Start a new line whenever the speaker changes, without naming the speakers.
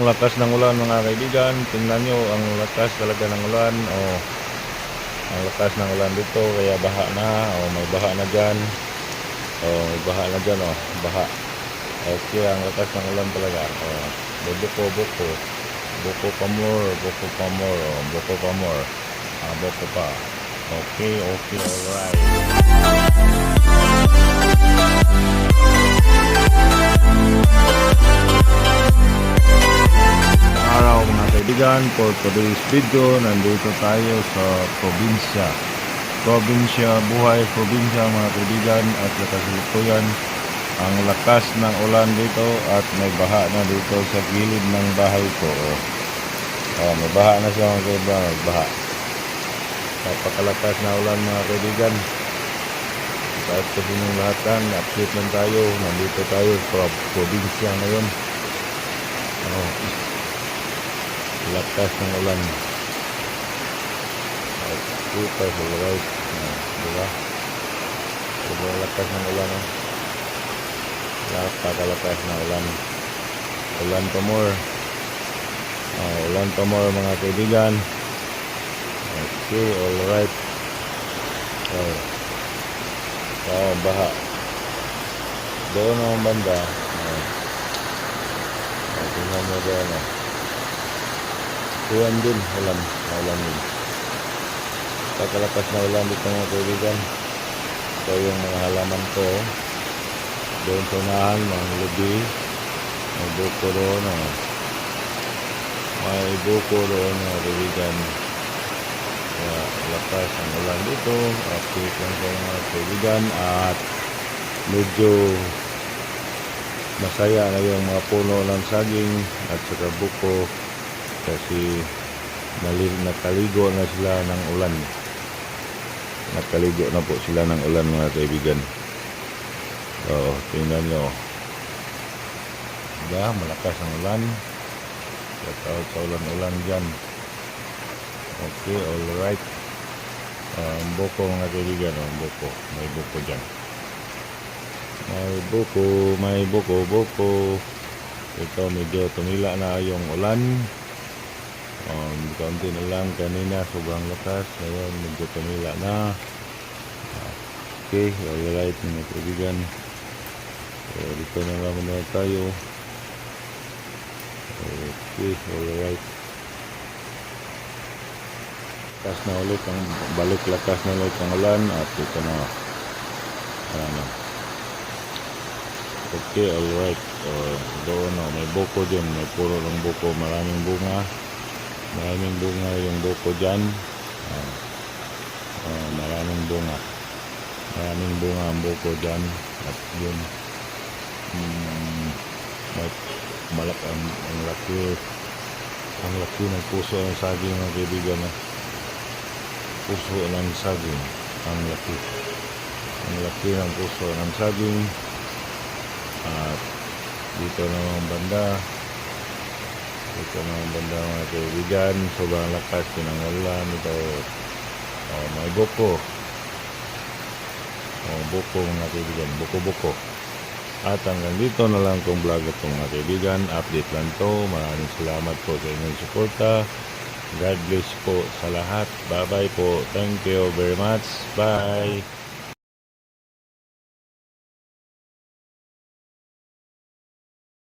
ang lakas ng ulan mga kaibigan. Tingnan nyo ang lakas talaga ng ulan. Oh, ang lakas ng ulan dito kaya baha na. Oh, may baha na dyan. Oh, may baha na dyan. Oh, baha. Okay, ang lakas ng ulan talaga. Oh, buko, buko. Buko pa more, buko pa more. Oh, buko pa more. Ah, buko pa. Okay, okay, alright. Kaibigan for today's video nandito tayo sa probinsya. Probinsya buhay probinsya mga kaibigan at sa kasalukuyan ang lakas ng ulan dito at may baha na dito sa gilid ng bahay ko. Oh. Oh, may baha na siya mga kaibigan may baha. Napakalakas na ulan mga kaibigan. Kahit kasi ng lahat yan update lang tayo. Nandito tayo sa probinsya ngayon. Oh, lakas ng ulan. At super sa right uh, diba sobrang lakas ng ulan oh. napakalakas na ulan. Ulan to more. Uh, ulan more mga kaibigan. Okay alright oh. oh baha. Doon ang banda. Oh, tingnan mo doon oh. Ulan din, ulan. Ulan din. Pagkalakas na ulan dito mga kaibigan. Ito yung mga halaman ko. Doon sa mga lubi. May buko doon. Oh. May buko doon mga kaibigan. Kaya lakas ang ulan dito. Update lang sa mga kaibigan. At medyo masaya na yung mga puno ng saging at saka buko kasi nakaligo na sila ng ulan. Nakaligo na po sila ng ulan mga kaibigan. Oo tingnan nyo. Diba? Malakas ang ulan. Shout out sa ulan-ulan dyan. Okay alright um, buko mga kaibigan oh, buko. May buko dyan. May buko may buko buko. Ito medyo tumila na yung ulan Um, kaunti na lang kanina, sobrang lakas. Ngayon, tumila na. Okay, alright mga kaibigan. So, dito na lang muna tayo. Okay, alright. Lakas na ulit ang balik lakas na ulit ang ulan at ito na ano okay alright uh, doon no, may buko din may puro ng buko maraming bunga maraming bunga yung buko dyan. Ah, ah, maraming bunga. Maraming bunga ang buko dyan. At yun. Mm, may malak ang, ang laki. Ang laki ng puso ng saging mga kaibigan na puso ng saging. Ang laki. Ang laki ng puso ng saging. At dito namang banda ito mga banda mga kaibigan. Sobrang lakas ang ulan ito oh, may buko. Oh, buko mga kaibigan. Buko buko. At hanggang dito na lang kong vlog ito mga kaibigan. Update lang to. Maraming salamat po sa inyong suporta. God bless po sa lahat. Bye bye po. Thank you very much. Bye